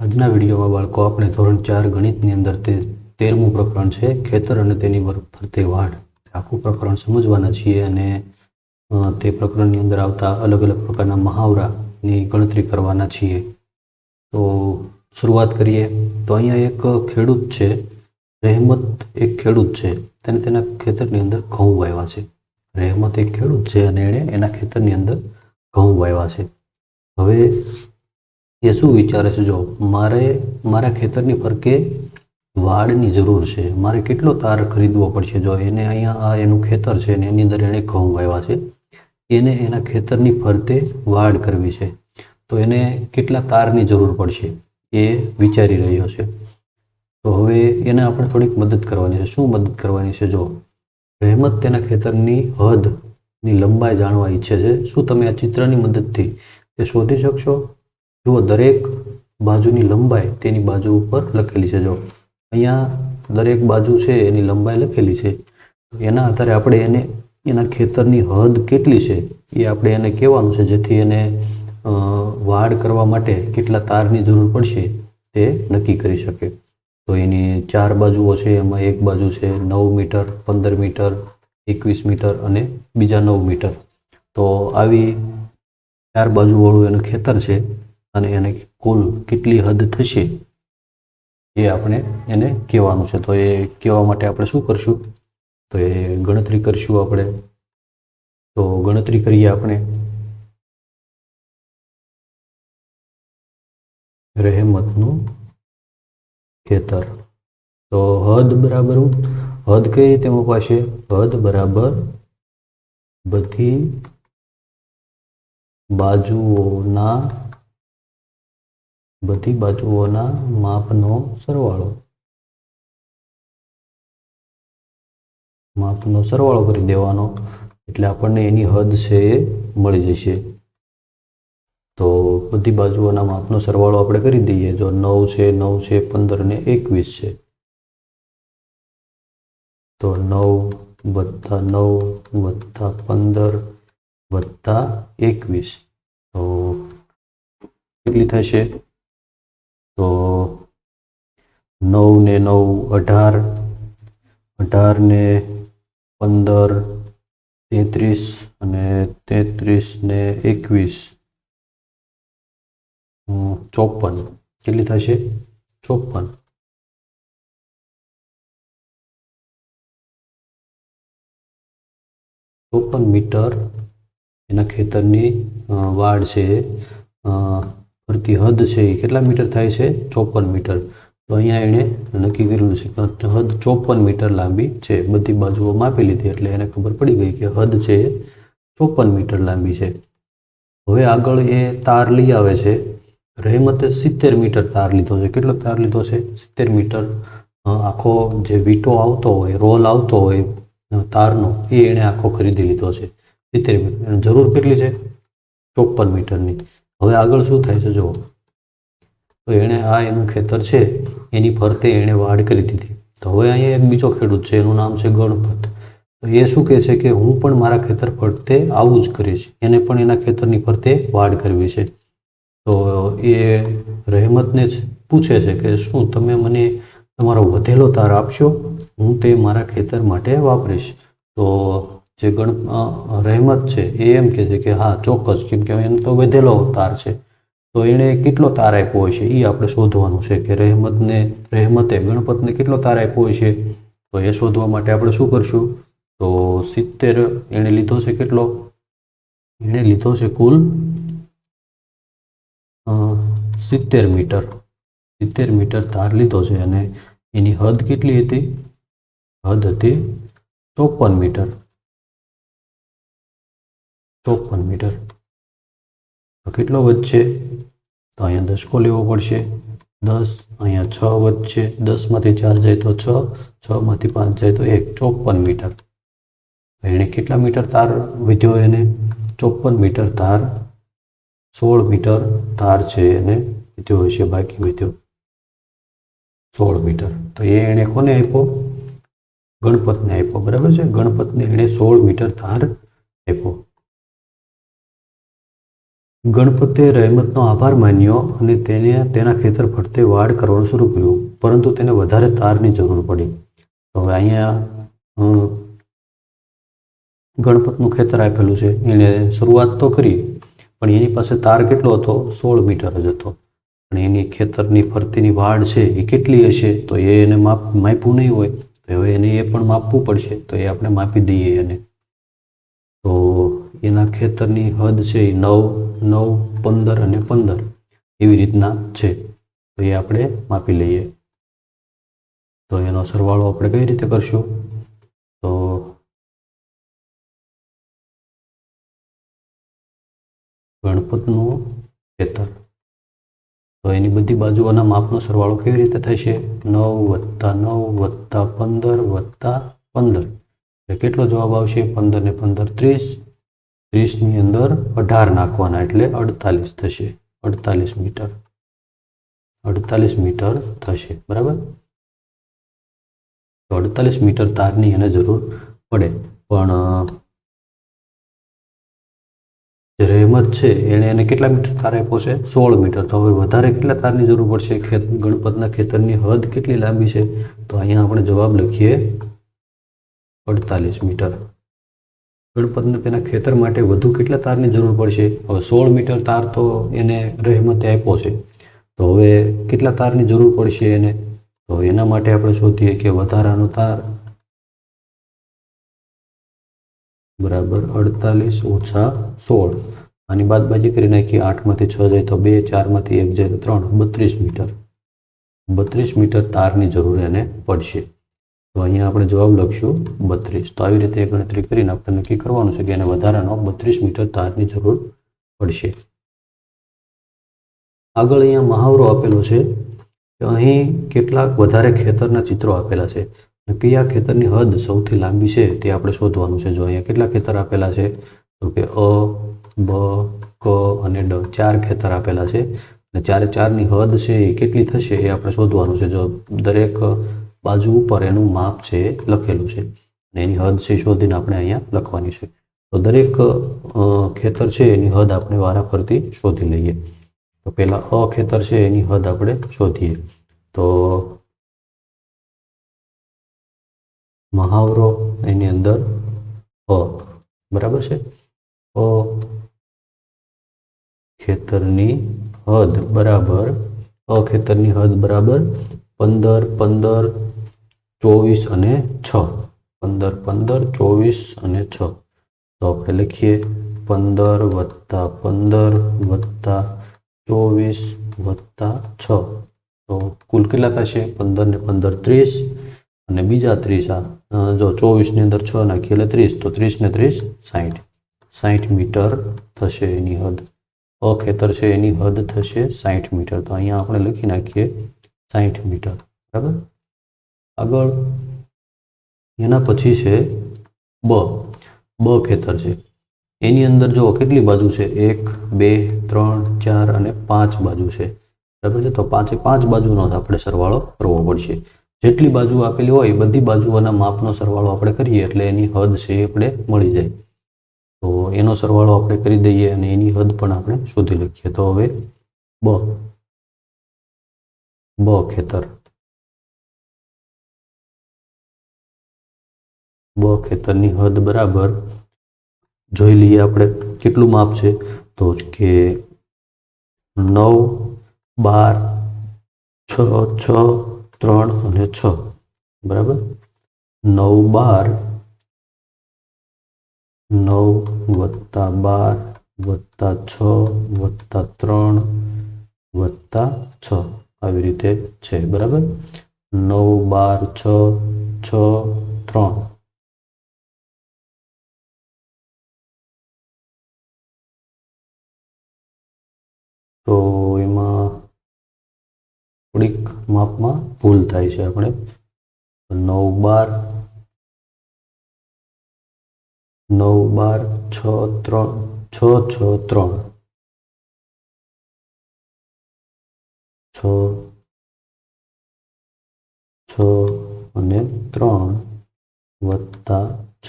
આજના વિડીયોમાં બાળકો, આપણે ધોરણ ચાર ગણિતની અંદર તે તેરમું પ્રકરણ છે, ખેતર અને તેની ફરતે વાડ આખું પ્રકરણ સમજવાના છીએ અને તે પ્રકરણની અંદર આવતા અલગ અલગ પ્રકારના મહાવરાની ગણતરી કરવાના છીએ. તો શરૂઆત કરીએ. તો અહીંયા એક ખેડૂત છે, રહેમત એક ખેડૂત છે. તેને તેના ખેતરની અંદર ઘઉં વાવ્યા છે. રહેમત એક ખેડૂત છે અને એણે એના ખેતરની અંદર ઘઉં વાવ્યા છે. હવે એ શું વિચારે છે? જો મારે, મારા ખેતરની ફરકે વાડની જરૂર છે, મારે કેટલો તાર ખરીદવો પડશે? જો એને અહીંયા આ એનું ખેતર છે ને એની અંદર એણે ઘઉં વાવ્યા છે, એને એના ખેતરની ફરતે વાડ કરવી છે, તો એને કેટલા તારની જરૂર પડશે એ વિચારી રહ્યો છે. તો હવે એને આપણે થોડીક મદદ કરવાની છે. શું મદદ કરવાની છે? જો રહેમત તેના ખેતરની હદની લંબાઈ જાણવા ઈચ્છે છે. શું તમે આ ચિત્રની મદદથી તે શોધી શકશો? જુઓ, દરેક બાજુની લંબાઈ તેની બાજુ ઉપર લખેલી છે. જો અહીંયા દરેક બાજુ છે, એની લંબાઈ લખેલી છે. એના આધારે આપણે એને, એના ખેતરની હદ કેટલી છે, એ આપણે એને કહેવાનું છે, જેથી એને વાડ કરવા માટે કેટલા તારની જરૂર પડશે તે નક્કી કરી શકે. તો એની ચાર બાજુઓ છે, એમાં એક બાજુ છે નવ મીટર, પંદર મીટર, એકવીસ મીટર અને બીજા નવ મીટર. તો આવી ચાર બાજુવાળું એનું ખેતર છે અને એને કુલ કેટલી હદ થશે એ આપણે એને કહેવાનું છે. તો એ કહેવા માટે આપણે શું કરશું? તો એ ગણતરી કરશું આપણે. તો ગણતરી કરીએ આપણે. રહેમતનું ખેતર. તો હદ બરાબર હદ કઈ રીતે મપાશે હદ બરાબર બધી બાજુઓના બધી બાજુઓના માપનો સરવાળો. માપનો સરવાળો કરી દેવાનો, એટલે આપણને એની હદ છે એ મળી જશે. તો બધી બાજુઓના માપનો સરવાળો આપણે કરી દઈએ. જો નવ છે નવ છે, પંદર ને એકવીસ છે. તો નવ વત્તા નવ વત્તા પંદર વત્તા એકવીસ. તો કેટલી થશે? તો નવ ને નવ અઢાર અઢાર ને પંદર, તેત્રીસ અને તેત્રીસ ને એકવીસ. ચોપન. કેટલી થશે? ચોપન. ચોપન મીટર એના ખેતરની વાડ છે. અ, ફરતી હદ છે એ કેટલા મીટર થાય છે? ચોપન મીટર. તો અહીંયા એણે નક્કી કરેલું છે કે હદ ચોપન મીટર લાંબી છે. બધી બાજુઓ માપી લીધી એટલે એને ખબર પડી ગઈ કે હદ છે એ ચોપન મીટર લાંબી છે. હવે આગળ એ તાર લઈ આવે છે. રહેમતે સિત્તેર મીટર તાર લીધો છે. કેટલો તાર લીધો છે? સિત્તેર મીટર. આખો જે વીટો આવતો હોય રોલ આવતો હોય તારનો એ એણે આખો ખરીદી લીધો છે. સિત્તેર મીટર. જરૂર કેટલી છે? ચોપન મીટરની. હવે આગળ શું થાય છે, જુઓ. તો એણે આ એનું ખેતર છે, એની ફરતે એણે વાડ કરી દીધી. તો હવે અહીંયા એક બીજો ખેડૂત છે, એનું નામ છે ગણપત. તો એ શું કહે છે કે હું પણ મારા ખેતર ફરતે આવું જ કરીશ. એને પણ એના ખેતરની ફરતે વાડ કરવી છે. તો એ રહેમતને પૂછે છે કે શું તમે મને તમારો વધેલો તાર આપશો? હું તે મારા ખેતર માટે વાપરીશ. તો જે ગણ રહેમત છે, એ એમ કહે છે કે, હા, ચોક્કસ, કેમ કે એનો તો વધેલો તાર છે. તો એણે કેટલો તાર આપ્યો હોય છે એ આપણે શોધવાનું છે કે રહેમતને, રહેમતે ગણપતને કેટલો તાર આપ્યો હોય છે? તો એ શોધવા માટે આપણે શું કરશું? તો સિત્તેર એણે લીધો છે કેટલો? એણે લીધો છે કુલ સિત્તેર મીટર. સિત્તેર મીટર તાર લીધો છે અને એની હદ કેટલી હતી? હદ હતી ચોપન મીટર. ચોપન મીટર. તો કેટલો વધશે? તો અહીંયા દસકો લેવો પડશે. દસ, અહીંયા છ વધશે. દસમાંથી ચાર જાય તો છ, છમાંથી પાંચ જાય તો એક. ચોપન મીટર. એણે કેટલા મીટર તાર વધ્યો એને? ચોપન મીટર તાર. સોળ મીટર તાર છે એને વીધ્યો હશે, બાકી વીધ્યો સોળ મીટર. તો એ એણે કોને આપ્યો? ગણપતને આપ્યો. બરાબર છે? ગણપતને એણે સોળ મીટર તાર આપ્યો. ગણપતે રહેમતનો આભાર માન્યો અને તેને તેના ખેતર ફરતે વાડ કરવાનું શરૂ કર્યું, પરંતુ તેને વધારે તારની જરૂર પડી. હવે અહીંયા ગણપતનું ખેતર આપેલું છે. એને શરૂઆત તો કરી, પણ એની પાસે તાર કેટલો હતો? સોળ મીટર જ હતો. પણ એની ખેતરની ફરતીની વાડ છે એ કેટલી હશે? તો એ એને માપ, માપ્યું નહીં હોય. તો હવે એને એ પણ માપવું પડશે. તો એ આપણે માપી દઈએ એને. તો એના ખેતરની હદ છે એ નવ નવ, પંદર અને પંદર એવી રીતના છે. તો એ આપણે માપી લઈએ. તો એનો સરવાળો આપણે કઈ રીતે કરશું? તો ગણપતનું ખેતર. તો એની બધી બાજુઓના માપનો સરવાળો કેવી રીતે થશે નવ વત્તા નવ વત્તા પંદર વત્તા પંદર. એટલે કેટલો જવાબ આવશે? પંદર ને પંદર, ત્રીસ. ત્રીસની અંદર અઢાર નાખવાના એટલે અડતાલીસ થશે. અડતાલીસ મીટર. અડતાલીસ મીટર થશે. બરાબર? અડતાલીસ મીટર તારની એને જરૂર પડે. પણ રહેમત છે, એણે એને કેટલા મીટર તાર આપ્યો છે સોળ મીટર. તો હવે વધારે કેટલા તારની જરૂર પડશે? ખેત, ગણપતના ખેતરની હદ કેટલી લાંબી છે? તો અહીંયા આપણે જવાબ લખીએ અડતાલીસ મીટર. ગણપતને તેના ખેતર માટે વધુ કેટલા તારની જરૂર પડશે? હવે સોળ મીટર તાર તો એને રહેમતે આપ્યો છે. તો હવે કેટલા તારની જરૂર પડશે એને? તો એના માટે આપણે શોધીએ કે વધારાનો તાર બરાબર અડતાલીસ ઓછા સોળ. આની બાદબાજી કરી નાખીએ આઠમાંથી છ જાય તો બે, ચારમાંથી એક જાય તો ત્રણ. બત્રીસ મીટર. બત્રીસ મીટર તારની જરૂર એને પડશે. તો અહીંયા આપણે જવાબ લખશું બત્રીસ. તો આવી રીતે ગણતરી કરીને આપણે નક્કી કરવાનું છે કે એને વધારાનો બત્રીસ મીટર તારની જરૂર પડશે. આગળ અહીંયા મહાવરો આપેલો છે કે અહીં કેટલાક વધારે ખેતરના ચિત્રો આપેલા છે. કયા ખેતરની હદ સૌથી લાંબી છે તે આપણે શોધવાનું છે. જો અહીંયા કેટલા ખેતર આપેલા છે? તો કે અ, બ, ક અને ડ ચાર ખેતર આપેલા છે. અને ચારે ચારની હદ છે એ કેટલી થશે એ આપણે શોધવાનું છે. જો દરેક બાજુ ઉપર એનું માપ છે, લખેલું છે. અને એની હદ છે શોધીને આપણે અહીંયા લખવાની છે. તો દરેક ખેતર છે એની હદ આપણે વારા ફરતી શોધી લઈએ. તો પહેલાં અ ખેતર છે એની હદ આપણે શોધીએ. તો મહાવરો એની અંદર અ, બરાબર છે? અ ખેતરની હદ બરાબર, અ ખેતરની હદ બરાબર પંદર પંદર ચોવીસ અને છ. પંદર પંદર, ચોવીસ અને છ. તો આપણે લખીએ પંદર વત્તા પંદર વત્તા ચોવીસ વત્તા છ. તો કુલ કેટલા થશે? પંદર ને પંદર ત્રીસ અને બીજા ત્રીસ આ જો ચોવીસની અંદર છ નાખીએ એટલે ત્રીસ. તો ત્રીસ ને ત્રીસ સાહીઠ સાહીઠ મીટર થશે એની હદ. અખેતર છે એની હદ થશે સાહીઠ મીટર. તો અહીંયા આપણે લખી નાખીએ સાહીઠ મીટર. બરાબર? આગળ એના પછી છે બ. બ ખેતર છે. એની અંદર જો કેટલી બાજુ છે? એક, બે, ત્રણ, ચાર અને પાંચ બાજુ છે. બરાબર છે? તો પાંચે પાંચ બાજુનો આપણે સરવાળો કરવો પડશે. જેટલી બાજુ આપેલી હોય બધી બાજુઓના માપનો સરવાળો આપણે કરીએ એટલે એની હદ છે એ આપણે મળી જાય. તો એનો સરવાળો આપણે કરી દઈએ અને એની હદ પણ આપણે શોધી લખીએ. તો હવે બ ખેતર. બ ખેતરની હદ બરાબર. જોઈ લઈએ આપણે કેટલું માપ છે. તો કે નવ, બાર, છ છ, ત્રણ અને છ. બરાબર? નવ, બાર. નવ વત્તા બાર વત્તા છ વત્તા ત્રણ વત્તા છ. આવી રીતે છે. બરાબર? નવ, બાર, છ છ, ત્રણ. તો એમાં થોડીક માપમાં ભૂલ થાય છે આપણે. નવ બાર નવ બાર, છ, ત્રણ, છ છ, ત્રણ. છ છ અને ત્રણ વત્તા છ.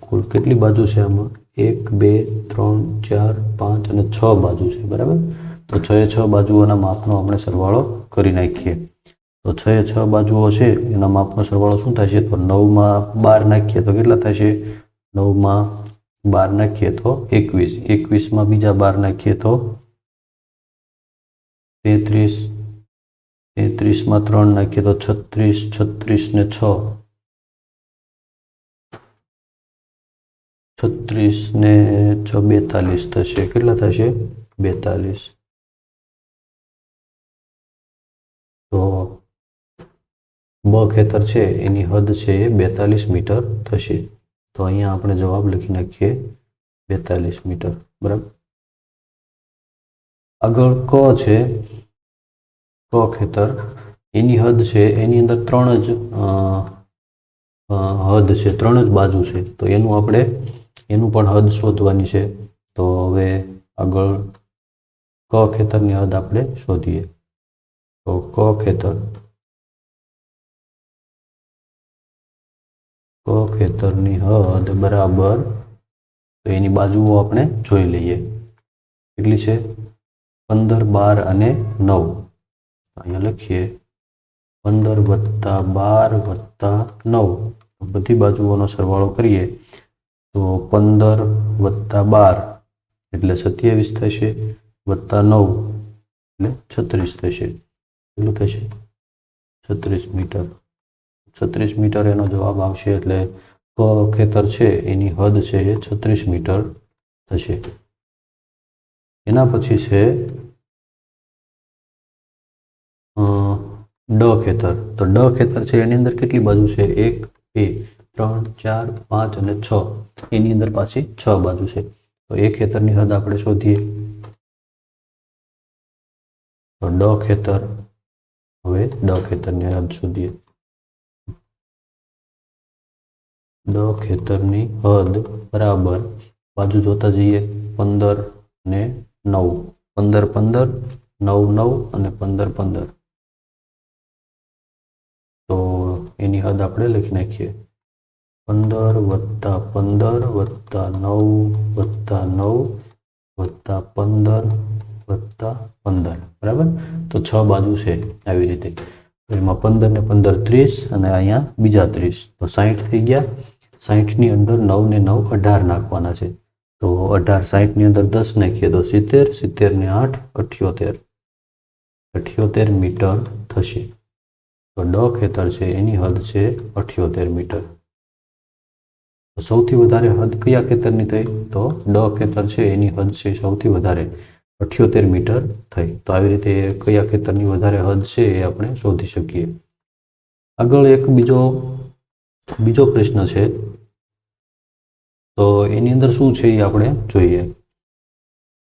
કુલ કેટલી બાજુ છે આમાં? એક, બે, ત્રણ, ચાર, પાંચ અને છ બાજુ છે, બરાબર? તો છ એ છ બાજુઓના માપનો આપણે સરવાળો કરી નાખીએ. તો છ એ છ બાજુઓ છે, એના માપનો સરવાળો શું થશે તો નવમાં બાર નાખીએ, તો કેટલા થશે નવમાં બાર નાખીએ, તો એકવીસ. એકવીસમાં બીજા બાર નાખીએ, તો તેત્રીસ. તેત્રીસમાં ત્રણ નાખીએ, તો છત્રીસ. છત્રીસ ને છ. છત્રીસ ને છ બેતાલીસ થશે. કેટલા થશે? બેતાલીસ. તો બ ખેતર છે, એની હદ છે એ બેતાલીસ મીટર થશે. તો અહીંયા આપણે જવાબ લખી નાખીએ, બેતાલીસ મીટર. બરાબર? આગળ ક છે, ક ખેતર. એની હદ છે, એની અંદર ત્રણ જ હદ છે, ત્રણ જ બાજુ છે. તો એનું આપણે એનું પણ હદ શોધવાની છે. તો હવે આગળ ક ખેતરની હદ આપણે શોધીએ. તો ક ખેતર, ક ખેતરની હદ બરાબર, તો એની બાજુઓ આપણે જોઈ લઈએ. કેટલી છે? પંદર, બાર અને નવ. અહીંયા લખીએ, પંદર વત્તા બાર વત્તા નવ. બધી બાજુઓનો સરવાળો કરીએ. તો પંદર વત્તા બાર એટલે સત્યાવીસ થશે, વત્તા નવ એટલે છત્રીસ થશે. કેટલું થશે? છત્રીસ મીટર. છત્રીસ મીટર એનો જવાબ આવશે એટલે ક ખેતર છે, એની હદ છે એ છત્રીસ મીટર થશે. એના પછી છે ડ ખેતર. તો ડ ખેતર છે, એની અંદર કેટલી બાજુ છે? એક, બે. ત્રણ, ચાર, પાંચ અને છ. એની અંદર પાછી છ બાજુ છે. તો એ ખેતરની હદ આપણે શોધીએ. તો ડ ખેતર. હવે ડ ખેતરની હદ શોધીએ. ડ ખેતરની હદ બરાબર બાજુ જોતા જઈએ. પંદર ને નવ. પંદર પંદર, નવ નવ અને પંદર પંદર. તો એની હદ આપણે લખી નાખીએ. પંદર વત્તા પંદર વત્તા નવ વત્તા નવ વત્તા પંદર વત્તા પંદર. બરાબર? તો છ બાજુ છે આવી રીતે. એમાં પંદર ને પંદર ત્રીસ અને અહીંયા બીજા ત્રીસ. તો સાહીઠ થઈ ગયા. સાહીઠની અંદર નવ ને નવ અઢાર નાખવાના છે. તો અઢાર સાહીઠની અંદર દસ નાખીએ તો સિત્તેર. સિત્તેર ને આઠ, અઠ્યોતેર. અઠ્યોતેર મીટર થશે. તો ડ ખેતર છે, એની હદ છે અઠ્યોતેર મીટર. સૌથી વધારે હદ કયા ખેતરની થઈ? તો ડ ખેતર છે, એની હદ છે સૌથી વધારે અઠ્યોતેર મીટર થઈ. તો આવી રીતે કયા ખેતરની વધારે હદ છે એ આપણે શોધી શકીએ. આગળ એક બીજો બીજો પ્રશ્ન છે. તો એની અંદર શું છે એ આપણે જોઈએ.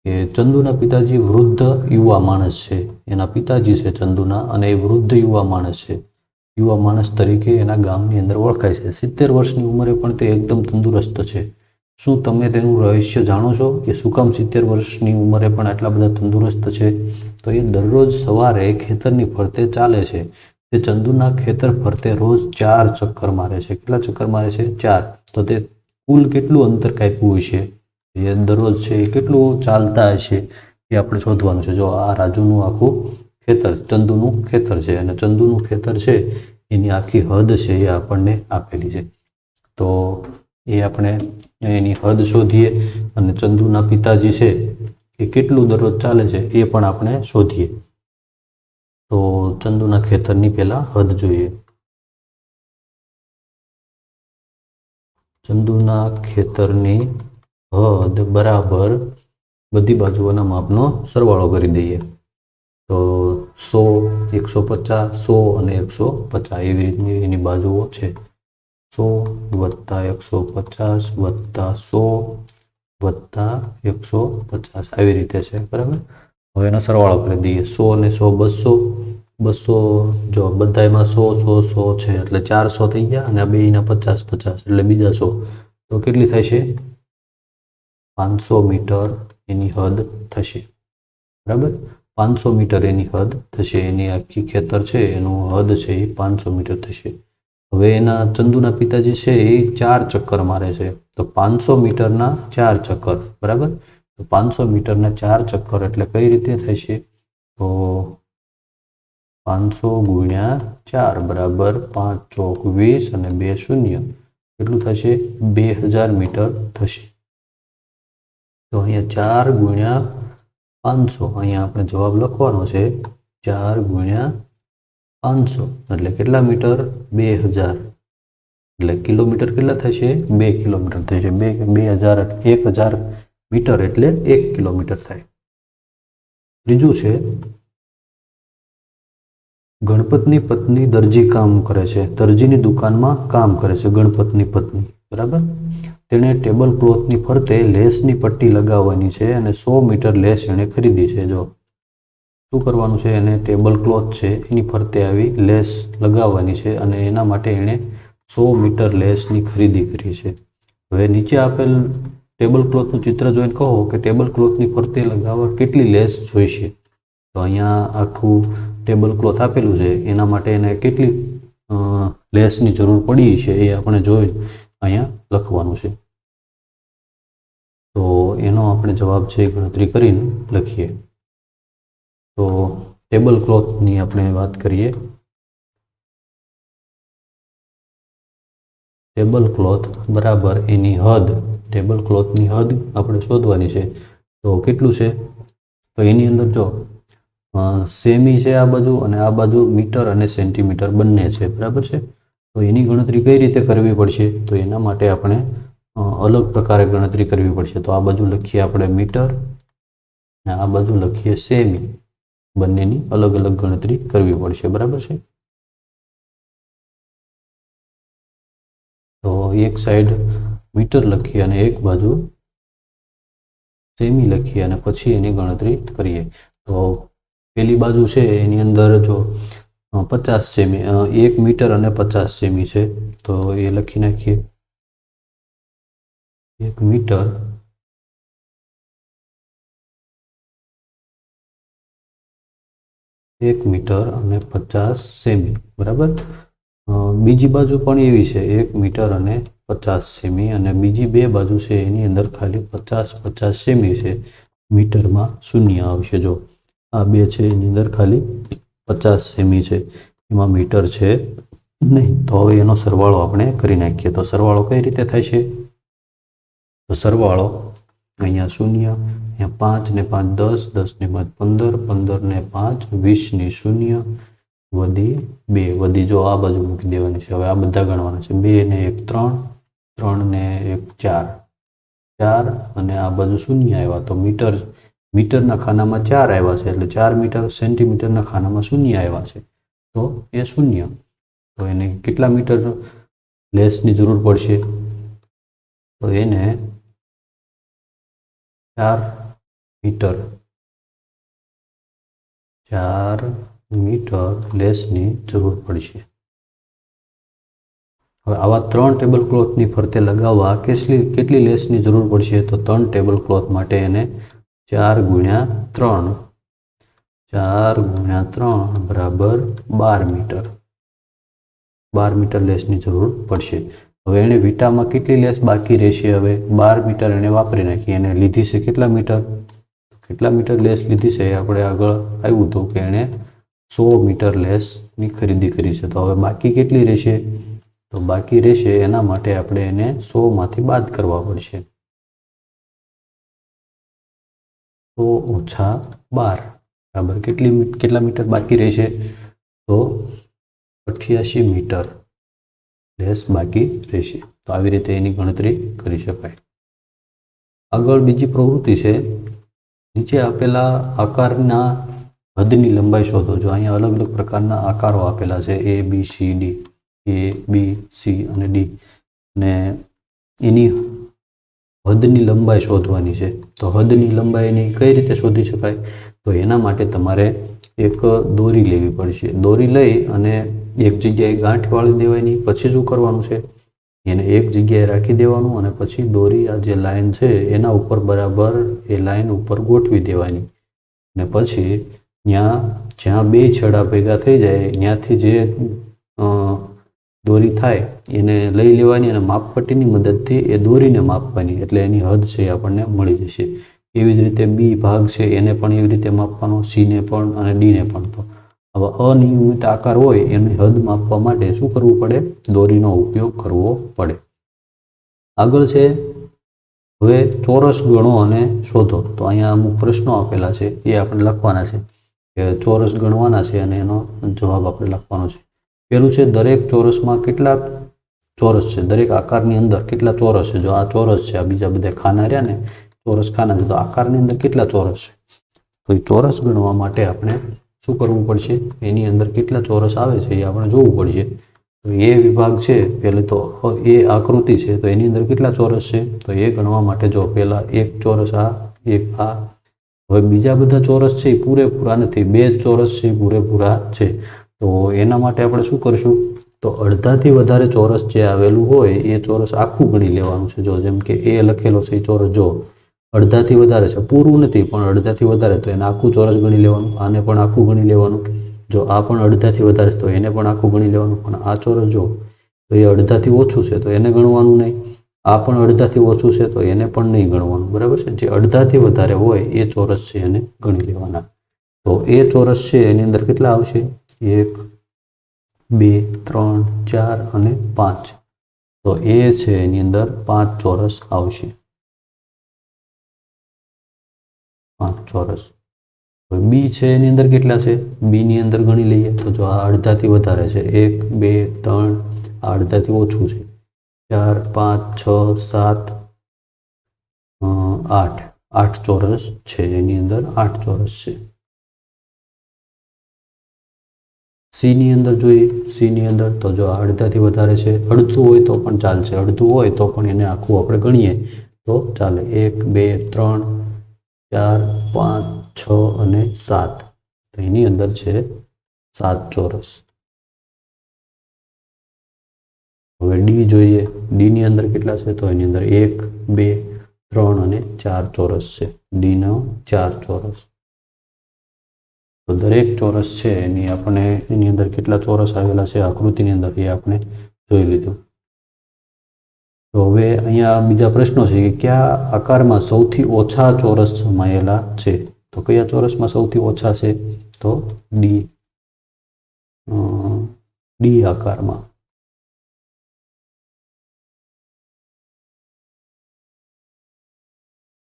કે ચંદુના પિતાજી વૃદ્ધ યુવા માણસ છે. એના પિતાજી છે ચંદુના અને એ વૃદ્ધ યુવા માણસ છે. યુવા માણસ તરીકે એના ગામની અંદર ઓળખાય છે. સિત્તેર વર્ષની ઉંમરે પણ તે એકદમ તંદુરસ્ત છે. શું તમે તેનું રહસ્ય જાણો છો એ શું કામ સિત્તેર વર્ષની ઉંમરે પણ આટલા બધા તંદુરસ્ત છે? તો એ દરરોજ સવારે ખેતરની ફરતે ચાલે છે. તે ચંદુના ખેતર ફરતે રોજ ચાર ચક્કર મારે છે. કેટલા ચક્કર મારે છે? ચાર. તો તે કુલ કેટલું અંતર કાપ્યું હોય છે? એ દરરોજ છે એ કેટલું ચાલતા હશે એ આપણે શોધવાનું છે. જો આ રાજુનું આખું ખેતર. ચંદુનું ખેતર છે અને ચંદુનું ખેતર છે, એની આખી હદ છે એ આપણને આપેલી છે. તો એ આપણે એની હદ શોધીએ અને ચંદુના પિતાજી છે, એ કેટલું દરરોજ ચાલે છે એ પણ આપણે શોધીએ. તો ચંદુના ખેતરની પહેલાં હદ જોઈએ. ચંદુના ખેતરની હદ બરાબર બધી બાજુઓના માપનો સરવાળો કરી દઈએ. તો સો, એકસો પચાસ, સો અને એકસો પચાસ એવી રીતની એની બાજુઓ છે. સો વત્તા એકસો પચાસ વત્તા સો વત્તા એકસો પચાસ આવી રીતે છે, બરાબર? હવે એનો સરવાળો કરી દઈએ. સો અને સો બસો બસો જો બધામાં સો સો સો છે, એટલે ચારસો થઈ ગયા અને આ બેના પચાસ પચાસ, એટલે બીજા સો. તો કેટલી થશે? પાંચસો મીટર એની હદ થશે. બરાબર? પાંચસો મીટર એની હદ થશે, એની આખી ખેતર છે, એનું હદ છે એ પાંચસો મીટર થશે. હવે એના ચંદુના પિતાજી છે એ ચાર ચક્કર મારે છે. તો પાંચસો મીટરના ચાર ચક્કર, બરાબર? તો પાંચસો મીટરના ચાર ચક્કર એટલે કઈ રીતે થશે? તો પાંચસો ગુણ્યા ચાર બરાબર પાંચ ચોક વીસ અને બે શૂન્ય, કેટલું થશે? બે હજાર મીટર થશે. તો અહીંયા ચાર ગુણ્યા પાંચસો. અહીંયા આપણે જવાબ લખવાનો છે ચાર ગુણ્યા પાંચસો. એટલે કેટલા મીટર? બે હજાર. એટલે કિલોમીટર કેટલા થશે બે કિલોમીટર થશે બે બે હજાર એક હજાર મીટર એટલે એક કિલોમીટર થાય. ત્રીજું છે, ગણપતની પત્ની દરજી કામ કરે છે. દરજીની દુકાનમાં કામ કરે છે ગણપતની પત્ની. બરાબર? તેણે ટેબલ ક્લોથની ફરતે લેસની પટ્ટી લગાવવાની છે અને સો મીટર લેસ એણે ખરીદી છે. જો શું કરવાનું છે? એને ટેબલ ક્લોથ છે, એની ફરતે આવી લેસ લગાવવાની છે અને એના માટે એણે સો મીટર લેસની ખરીદી કરી છે. હવે નીચે આપેલ ટેબલ ક્લોથનું ચિત્ર જોઈને કહો કે ટેબલ ક્લોથની ફરતે લગાવવા કેટલી લેસ જોઈશે? તો અહીંયા આખું ટેબલ ક્લોથ આપેલું છે. એના માટે એને કેટલી લેસની જરૂર પડી છે એ આપણે જોઈ અહીંયા લખવાનું છે. તો એનો આપણે જવાબ છે ગણતરી કરીને લખીએ. તો ટેબલ ક્લોથની આપણે વાત કરીએ. ટેબલ ક્લોથ બરાબર એની હદ, ટેબલ ક્લોથની હદ આપણે શોધવાની છે. તો કેટલું છે? તો એની અંદર જો સેમી છે આ બાજુ અને આ બાજુ મીટર અને સેન્ટીમીટર બંને છે. બરાબર છે? તો એની ગણતરી કઈ રીતે કરવી પડશે? તો એના માટે આપણે અલગ પ્રકારે ગણતરી કરવી પડશે. તો આ બાજુ લખીએ આપણે મીટર અને આ બાજુ લખીએ સેમી. બંનેની અલગ અલગ ગણતરી કરવી પડશે. બરાબર છે? તો એક સાઈડ મીટર લખીએ અને એક બાજુ સેમી લખીએ અને પછી એની ગણતરી કરીએ. તો પેલી બાજુ છે, એની અંદર જો પચાસ સેમી. એક મીટર અને પચાસ સેમી છે. તો એ લખી નાખીએ. એક મીટર. એક મીટર અને પચાસ સેમી. બરાબર? બીજી બાજુ પણ એવી છે. એક મીટર અને પચાસ સેમી અને બીજી બે બાજુ છે એની અંદર ખાલી પચાસ પચાસ સેમી છે. મીટરમાં શૂન્ય આવશે જો. આ બે છે એની અંદર ખાલી પચાસ સેમી છે, એમાં મીટર છે નહીં, તો હવે એનો સરવાળો આપણે કરી નાખીએ. તો સરવાળો કઈ રીતે થાય છે? તો સરવાળો અહીંયા શૂન્ય, અહીંયા પાંચ ને પાંચ દસ દસ ને પાંચ પંદર પંદર ને પાંચ, વીસની શૂન્ય, વધી બે, વધી જો આ બાજુ મૂકી દેવાની છે. હવે આ બધા ગણવાના છે. બે ને એક ત્રણ ત્રણ ને એક ચાર ચાર અને આ બાજુ શૂન્ય આવ્યા. તો મીટર મીટરના ખાનામાં ચાર આવ્યા છે, એટલે ચાર મીટર સેન્ટીમીટરના ખાનામાં શૂન્ય આવ્યા છે. તો એ શૂન્ય. તો એને કેટલા મીટર લેસની જરૂર પડશે? તો એને ચાર મીટર ચાર મીટર લેસની જરૂર પડશે. હવે આવા ત્રણ ટેબલ ક્લોથની ફરતે લગાવવા કેટલી કેટલી લેસની જરૂર પડશે? તો ત્રણ ટેબલ ક્લોથ માટે એને ચાર ગુણ્યા ત્રણ. ચાર ગુણ્યા ત્રણ બરાબર બાર મીટર. બાર મીટર લેસની જરૂર પડશે. હવે એણે વિટામાં કેટલી લેસ બાકી રહેશે હવે? બાર મીટર એણે વાપરી નાખી એને લીધી છે કેટલા મીટર? કેટલા મીટર લેસ લીધી છે આપણે આગળ આવ્યું હતું કે એણે સો મીટર લેસની ખરીદી કરી છે. તો હવે બાકી કેટલી રહેશે? તો બાકી રહેશે એના માટે આપણે એને સોમાંથી બાદ કરવા પડશે. સો ઓછા બાર. બરાબર? કેટલી કેટલા મીટર બાકી રહેશે? તો અઠ્યાસી મીટર લેસ બાકી રહેશે. તો આવી રીતે એની ગણતરી કરી શકાય. આગળ બીજી પ્રવૃત્તિ છે, નીચે આપેલા આકારના હદની લંબાઈ શોધો. જો અહીંયા અલગ અલગ પ્રકારના આકારો આપેલા છે A B C D A B C અને ડી ને એની હદની લંબાઈ શોધવાની છે. તો હદની લંબાઈની કઈ રીતે શોધી શકાય? તો એના માટે તમારે એક દોરી લેવી પડશે. દોરી લઈ અને એક જગ્યાએ ગાંઠ વાળી દેવાની, પછી શું કરવાનું છે? એને એક જગ્યાએ રાખી દેવાનું અને પછી દોરી આ જે લાઈન છે એના ઉપર બરાબર એ લાઈન ઉપર ગોઠવી દેવાની. અને પછી ત્યાં જ્યાં બે છેડા ભેગા થઈ જાય ત્યાંથી જે દોરી થાય, એને લઈ લેવાની અને માપપટ્ટીની મદદથી એ દોરીને માપવાની. એટલે એની હદ છે એ આપણને મળી જશે. એવી જ રીતે બી ભાગ છે, એને પણ એવી રીતે માપવાનો, સીને પણ અને ડીને પણ તો. હવે અનિયમિત આકાર હોય, એની હદ માપવા માટે શું કરવું પડે? દોરીનો ઉપયોગ કરવો પડે. આગળ છે, હવે ચોરસ ગણો અને શોધો. તો અહીંયા અમુક પ્રશ્નો આપેલા છે, એ આપણે લખવાના છે. કે ચોરસ ગણવાના છે અને એનો જવાબ આપણે લખવાનો છે. પેલું છે દરેક ચોરસમાં કેટલા ચોરસ છે? દરેક આકારની અંદર કેટલા ચોરસ છે? જો આ ચોરસ છે, આ બીજા બધા ખાના રહ્યા ને, ચોરસ ખાના છે, તો આકારની અંદર કેટલા ચોરસ છે? તો એ ચોરસ ગણવા માટે આપણે શું કરવું પડશે? એની અંદર કેટલા ચોરસ આવે છે એ આપણે જોવું પડશે. એ વિભાગ છે પહેલે તો એ આકૃતિ છે, તો એની અંદર કેટલા ચોરસ છે? તો એ ગણવા માટે જો પહેલા એક ચોરસ આ, એક આ. હવે બીજા બધા ચોરસ છે એ પૂરેપૂરા નથી. બે ચોરસ છે પૂરેપૂરા છે. તો એના માટે આપણે શું કરશું? તો અડધાથી વધારે ચોરસ જે આવેલું હોય, એ ચોરસ આખું ગણી લેવાનું છે. જો જેમ કે એ લખેલો છે એ ચોરસ જો અડધાથી વધારે છે. પૂરું નથી, પણ અડધાથી વધારે, તો એને આખું ચોરસ ગણી લેવાનું, આને પણ આખું ગણી લેવાનું. જો આ પણ અડધાથી વધારે છે, તો એને પણ આખું ગણી લેવાનું. પણ આ ચોરસ જો તો એ અડધાથી ઓછું છે, તો એને ગણવાનું નહીં. આ પણ અડધાથી ઓછું છે, તો એને પણ નહીં ગણવાનું. બરાબર છે? જે અડધાથી વધારે હોય, એ ચોરસ છે એને ગણી લેવાના. તો એ ચોરસ છે, એની અંદર કેટલા આવશે? એક, બે, ત્રણ, ચાર અને પાંચ. તો એ છે એની અંદર પાંચ ચોરસ આવશે. પાંચ ચોરસ. બી છે એની અંદર કેટલા છે? બી ની અંદર ગણી લઈએ તો જો આ અડધાથી વધારે છે. એક, બે, ત્રણ અડધાથી ઓછું છે. ચાર, પાંચ, છ, સાત આઠ. આઠ ચોરસ છે એની અંદર આઠ ચોરસ છે. સી ની અંદર જોઈએ, સીની અંદર તો જો અડધાથી વધારે છે, અડધું હોય તો પણ ચાલશે, અડધું હોય તો પણ એને આખું આપણે ગણીએ, તો ચાલે. એક, બે, ત્રણ, ચાર, પાંચ, છ અને સાત. તો એની અંદર છે સાત ચોરસ. હવે ડી જોઈએ. ડી ની અંદર કેટલા છે? તો એની અંદર એક, બે, ત્રણ અને ચાર ચોરસ છે. ડી નો ચાર ચોરસ. તો દરેક ચોરસ છે, એની આપણે એની અંદર કેટલા ચોરસ આવેલા છે, આકૃતિની અંદર એ આપણે જોઈ લીધું. તો હવે અહીંયા બીજા પ્રશ્નો છે કે કયા આકારમાં સૌથી ઓછા ચોરસ સમાયેલા છે? તો કયા ચોરસમાં સૌથી ઓછા છે? તો ડી ડી આકારમાં.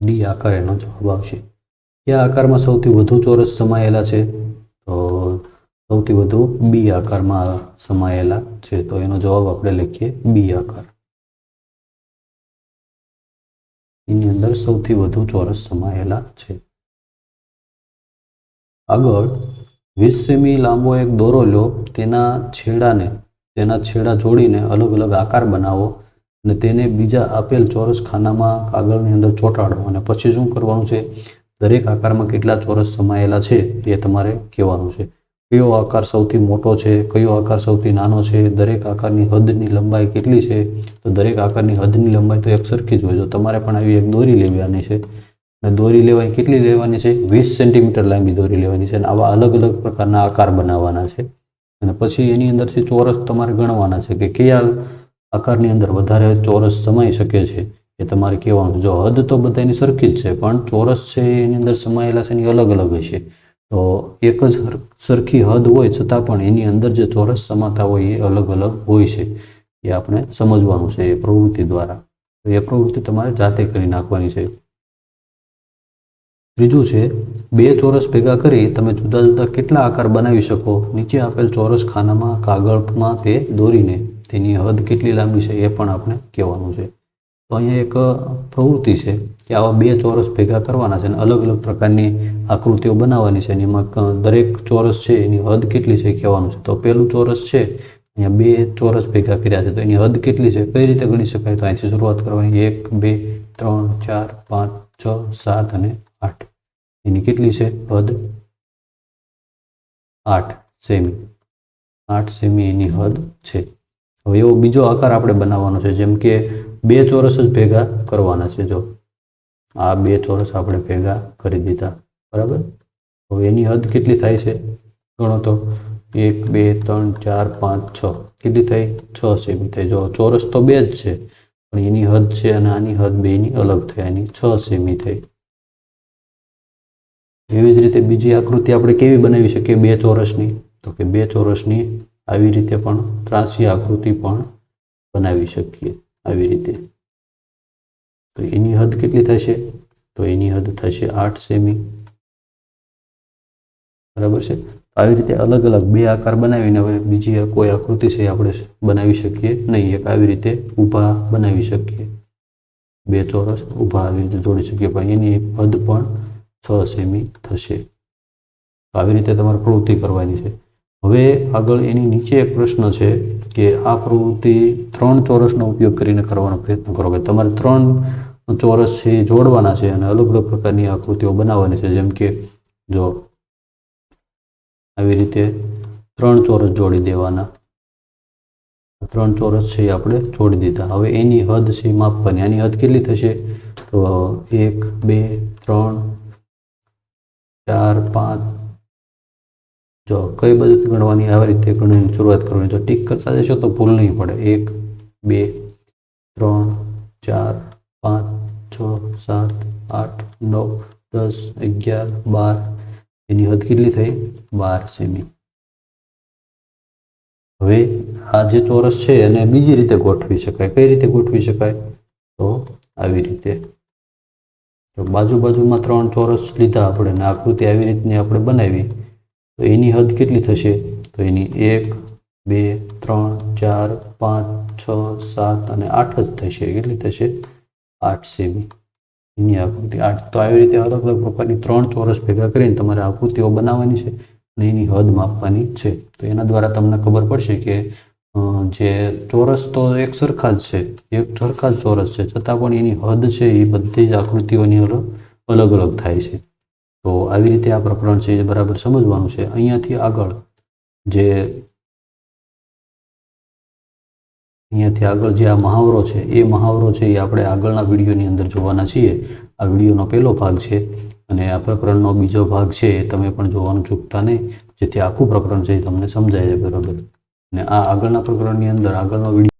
ડી આકાર એનો જવાબ આવશે. કયા આકારમાં સૌથી વધુ ચોરસ સમાયેલા છે. તો સૌથી વધુ બી આકારમાં સમાયેલા છે. તો એનો જવાબ આપણે લખીએ બી આકાર. એની અંદર સૌથી વધુ ચોરસ સમાયેલા છે. આગળ વીસ સેમી લાંબો એક દોરો લો, તેના છેડાને, તેના છેડા જોડીને અલગ અલગ આકાર બનાવો અને તેને બીજા આપેલ ચોરસ ખાનામાં કાગળની અંદર ચોંટાડો. અને પછી શું કરવાનું છે? દરેક આકારમાં કેટલા ચોરસ સમાયેલા છે એ તમારે કહેવાનું છે. કયો આકાર સૌથી મોટો છે, કયો આકાર સૌથી નાનો છે, દરેક આકારની હદની લંબાઈ કેટલી છે? તો દરેક આકારની હદની લંબાઈ તો એક સરખી જ હોય. જો તમારે પણ આવી એક દોરી લેવાની છે, અને દોરી લેવાની કેટલી લેવાની છે? વીસ સેન્ટીમીટર લાંબી દોરી લેવાની છે અને આવા અલગ અલગ પ્રકારના આકાર બનાવવાના છે. અને પછી એની અંદરથી ચોરસ તમારે ગણવાના છે કે કયા આકારની અંદર વધારે ચોરસ સમાઈ શકે છે. એ તમારે કહેવાનું, જો હદ તો બધાની સરખી જ છે, પણ ચોરસ છે એની અંદર સમાયેલા છે એની અલગ અલગ હશે તો એક જ સરખી હદ હોય છતાં પણ એની અંદર જે ચોરસ સમાતા હોય એ અલગ અલગ હોય છે. એ આપણે સમજવાનું છે એ પ્રવૃત્તિ દ્વારા. એ પ્રવૃત્તિ તમારે જાતે કરી નાખવાની છે. ત્રીજું છે, બે ચોરસ ભેગા કરી તમે જુદા જુદા કેટલા આકાર બનાવી શકો? નીચે આપેલ ચોરસ ખાનામાં કાગળમાં તે દોરીને તેની હદ કેટલી લાંબી છે એ પણ આપણે કહેવાનું છે. તો અહીંયા એક પ્રવૃત્તિ છે કે આવા બે ચોરસ ભેગા કરવાના છે અને અલગ અલગ પ્રકારની આકૃતિઓ બનાવવાની છે અને એમાં દરેક ચોરસ છે, એની હદ કેટલી છે કહેવાનું છે. તો પહેલું ચોરસ છે, અહીંયા બે ચોરસ ભેગા કર્યા છે. તો એની હદ કેટલી છે, કઈ રીતે ગણી શકાય? તો અહીંથી શરૂઆત કરવાની એક, બે, ત્રણ, ચાર, પાંચ, છ, સાત અને આઠ. એની કેટલી છે? હદ આઠ સેમી. આઠ સેમી એની હદ છે. હવે એવો બીજો આકાર આપણે બનાવવાનો છે, જેમ કે બે ચોરસ જ ભેગા કરવાના છે જો. આ બે ચોરસ આપણે ભેગા કરી દીધા. બરાબર? હવે એની હદ કેટલી થાય છે? ગણો તો. એક, બે, ત્રણ, ચાર, પાંચ, છ. કેટલી થઈ? છ સેમી થઈ. જો ચોરસ તો બે જ છે, પણ એની હદ છે અને આની હદ બેની અલગ થઈ. આની છ સેમી થઈ. એવી જ રીતે બીજી આકૃતિ આપણે કેવી બનાવી શકીએ બે ચોરસની? તો કે બે ચોરસની આવી રીતે પણ ત્રાસી આકૃતિ પણ બનાવી શકીએ. આવી રીતે. તો એની હદ કેટલી થશે? તો એની હદ થશે આઠ સેમી. બરાબર છે? આવી રીતે અલગ અલગ બે આકાર બનાવીને હવે બીજી કોઈ આકૃતિ છે આપણે બનાવી શકીએ નહીં. એક આવી રીતે ઊભા બનાવી શકીએ. બે ચોરસ ઊભા આવી રીતે જોડી શકીએ. પણ એની હદ પણ છ સેમી થશે. આવી રીતે તમારે પ્રવૃત્તિ કરવાની છે. હવે આગળ એની નીચે એક પ્રશ્ન છે કે આ પ્રવૃત્તિ ત્રણ ચોરસનો ઉપયોગ કરીને કરવાનો પ્રયત્ન કરો કે તમારે ત્રણ ચોરસ છે જોડવાના છે અને અલગ અલગ પ્રકારની આકૃતિઓ બનાવવાની છે. જેમ કે જો આવી રીતે ત્રણ ચોરસ જોડી દેવાના. ત્રણ ચોરસ છે એ આપણે જોડી દીધા. હવે એની હદ છે માપવાની. આની હદ કેટલી થશે? તો એક, બે, ત્રણ, ચાર, પાંચ જો કઈ બાજુ ગણવાની આવી રીતે ગણવાની શરૂઆત કરવાની. જો ટીક કરતા જશો તો ભૂલ નહીં પડે. એક, બે, ત્રણ, ચાર, પાંચ, છ, સાત, આઠ, નવ, દસ, અગિયાર, બાર. એની હદ કેટલી થઈ? બાર સેમી. હવે આ જે ચોરસ છે એને બીજી રીતે ગોઠવી શકાય. કઈ રીતે ગોઠવી શકાય? તો આવી રીતે. બાજુ બાજુમાં ત્રણ ચોરસ લીધા આપણે આકૃતિ આવી રીતની આપણે બનાવી. તો એની હદ કેટલી થશે? તો એની એક, બે, ત્રણ, ચાર, પાંચ, છ, સાત અને આઠ જ થશે. કેટલી થશે? આઠ સેમી. એની આકૃતિ આઠ. તો આવી રીતે અલગ અલગ પ્રકારની ત્રણ ચોરસ ભેગા કરીને તમારે આકૃતિઓ બનાવવાની છે અને એની હદ માપવાની છે. તો એના દ્વારા તમને ખબર પડશે કે જે ચોરસ તો એક સરખા જ છે. એક સરખા જ ચોરસ છે. છતાં પણ એની હદ છે એ બધી જ આકૃતિઓની અલગ અલગ અલગ થાય છે. તો આવી રીતે આ પ્રકરણ છે એ બરાબર સમજવાનું છે. અહીંયાથી આગળ જે અહીંયાથી આગળ જે આ મહાવરો છે, એ મહાવરો છે એ આપણે આગળના વિડીયોની અંદર જોવાના છીએ. આ વિડીયોનો પહેલો ભાગ છે અને આ પ્રકરણનો બીજો ભાગ છે એ તમે પણ જોવાનું ચૂકતા નહીં. જેથી આખું પ્રકરણ છે એ તમને સમજાય છે બરાબર. અને આ આગળના પ્રકરણની અંદર આગળનો વીડિયો